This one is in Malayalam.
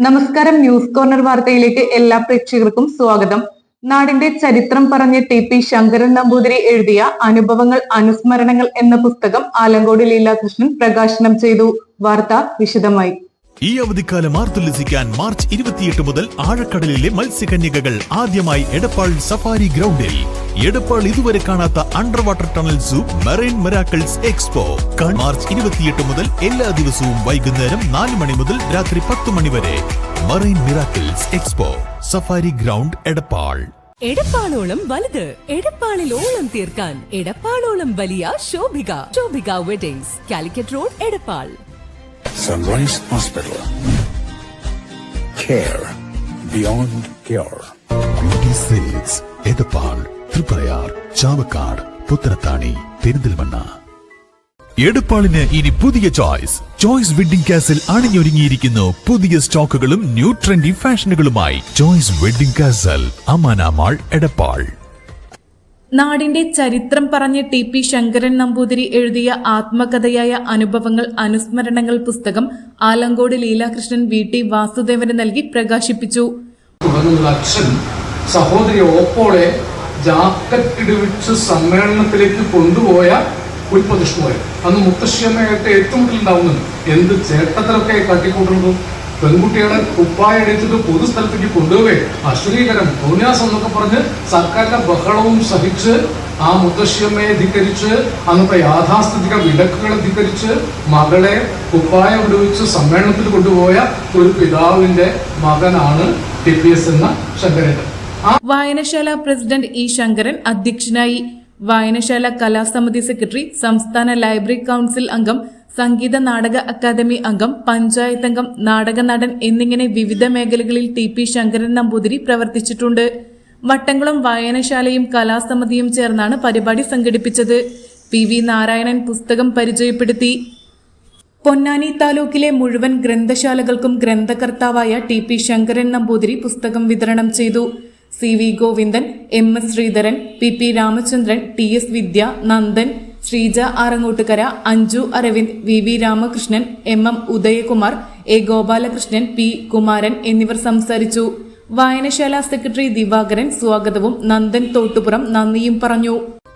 നമസ്കാരം ന്യൂസ് കോർണർ വാർത്തയിലേക്ക് എല്ലാ പ്രേക്ഷകർക്കും സ്വാഗതം. നാടിന്റെ ചരിത്രം പറഞ്ഞ ടി പി ശങ്കരൻ നമ്പൂതിരി എഴുതിയ അനുഭവങ്ങൾ അനുസ്മരണങ്ങൾ എന്ന പുസ്തകം ആലങ്കോട് ലീലാകൃഷ്ണൻ പ്രകാശനം ചെയ്തു. വാർത്ത വിശദമായി. ഈ അവധിക്കാലം ആർത്തുല്ലസിക്കാൻ മാർച്ച് ഇരുപത്തിയെട്ട് മുതൽ ആഴക്കടലിലെ മത്സ്യകന്യകകൾ ആദ്യമായി എടപ്പാൾ സഫാരി ഗ്രൗണ്ടിൽ എടപ്പാൾ ഇതുവരെ കാണാത്ത under water tunnel zoo Marine Miracles Expo March ഇരുപത്തിയെട്ട് മുതൽ എല്ലാ ദിവസവും വൈകുന്നേരം നാല് മണി മുതൽ രാത്രി പത്ത് മണി വരെ. Marine Miracles Expo safari ground Edappal. എടപ്പാളോളം വലുത്. എടപ്പാളിൽ ഓളം തീർക്കാൻ. എടപ്പാളോളം വലിയ Shobhika. Shobhika Weddings Calicut road Edappal. Sunrise Hospital care beyond care Edappal. Triprayar Chavakkad Puthanathani Perinthalmanna. എടുപ്പാളിന് ഇനി പുതിയ ചോയ്സ്. ചോയ്സ് വെഡിംഗ് കാസിൽ അണിഞ്ഞൊരുങ്ങിയിരിക്കുന്നു പുതിയ സ്റ്റോക്കുകളും new trendy ഫാഷനുകളുമായി. Choice Wedding Castle Amana Mall Edappal. നാടിന്റെ ചരിത്രം പറഞ്ഞ് ടി പി ശങ്കരൻ നമ്പൂതിരി എഴുതിയ ആത്മകഥയായ അനുഭവങ്ങൾ അനുസ്മരണങ്ങൾ പുസ്തകം ആലങ്കോട് ലീലാകൃഷ്ണൻ വി ടി വാസുദേവന് നൽകി പ്രകാശിപ്പിച്ചു. തുടങ്ങുന്നത് അച്ഛൻ സഹോദരി ഓപ്പോളെ ജാക്കറ്റ് ഇടിവിച്ച് സമ്മേളനത്തിലേക്ക് കൊണ്ടുപോയ ഒരു പ്രതിഷ്ഠയെ അന്ന് മുത്തശ്ശിയമ്മയായിട്ട് ഏറ്റുമുട്ടലുണ്ടാവുന്നുണ്ട് എന്ത് ചേട്ടത്തിലൊക്കെ കാട്ടിക്കൂട്ടുന്നത്? പെൺകുട്ടികളെ കുപ്പായ അടിച്ചിട്ട് പൊതുസ്ഥലത്തേക്ക് കൊണ്ടുപോവേ. അശ്ലീകരം തോന്നിയാസം എന്നൊക്കെ പറഞ്ഞ് സർക്കാരിന്റെ ബഹളവും സഹിച്ച് ആ മുത്തശ്ശിയമ്മയെ ധിക്കരിച്ച് അന്നത്തെ യാഥാസ്ഥിതിക വിലക്കുകളെ ധിക്കരിച്ച് മകളെ കുപ്പായ വിടുവിച്ച് സമ്മേളനത്തിൽ കൊണ്ടുപോയ ഒരു പിതാവിന്റെ മകനാണ് ടി പി എസ് എന്ന ശങ്കരേട്ടൻ. വായനശാല പ്രസിഡന്റ് ഇ ശങ്കരൻ അധ്യക്ഷനായി. വായനശാല കലാസമിതി സെക്രട്ടറി സംസ്ഥാന ലൈബ്രറി കൗൺസിൽ അംഗം സംഗീത നാടക അക്കാദമി അംഗം പഞ്ചായത്ത് അംഗം നാടക നടൻ എന്നിങ്ങനെ വിവിധ മേഖലകളിൽ ടി പി ശങ്കരൻ നമ്പൂതിരി പ്രവർത്തിച്ചിട്ടുണ്ട്. വട്ടംകുളം വായനശാലയും കലാസമിതിയും ചേർന്നാണ് പരിപാടി സംഘടിപ്പിച്ചത്. പി വി നാരായണൻ പുസ്തകം പരിചയപ്പെടുത്തി. പൊന്നാനി താലൂക്കിലെ മുഴുവൻ ഗ്രന്ഥശാലകൾക്കും ഗ്രന്ഥകർത്താവായ ടി പി ശങ്കരൻ നമ്പൂതിരി പുസ്തകം വിതരണം ചെയ്തു. C V Govindan M S Sreedharan P P Ramachandran T S Vidya Nandan Sreeja Arangottukara Anju Aravind V V Ramakrishnan M M Udayakumar A Gopalakrishnan P Kumaran എന്നിവർ സംസാരിച്ചു. വായനശാല സെക്രട്ടറി ദിവാകരൻ സ്വാഗതവും നന്ദൻ തോട്ടുപുറം നന്ദിയും പറഞ്ഞു.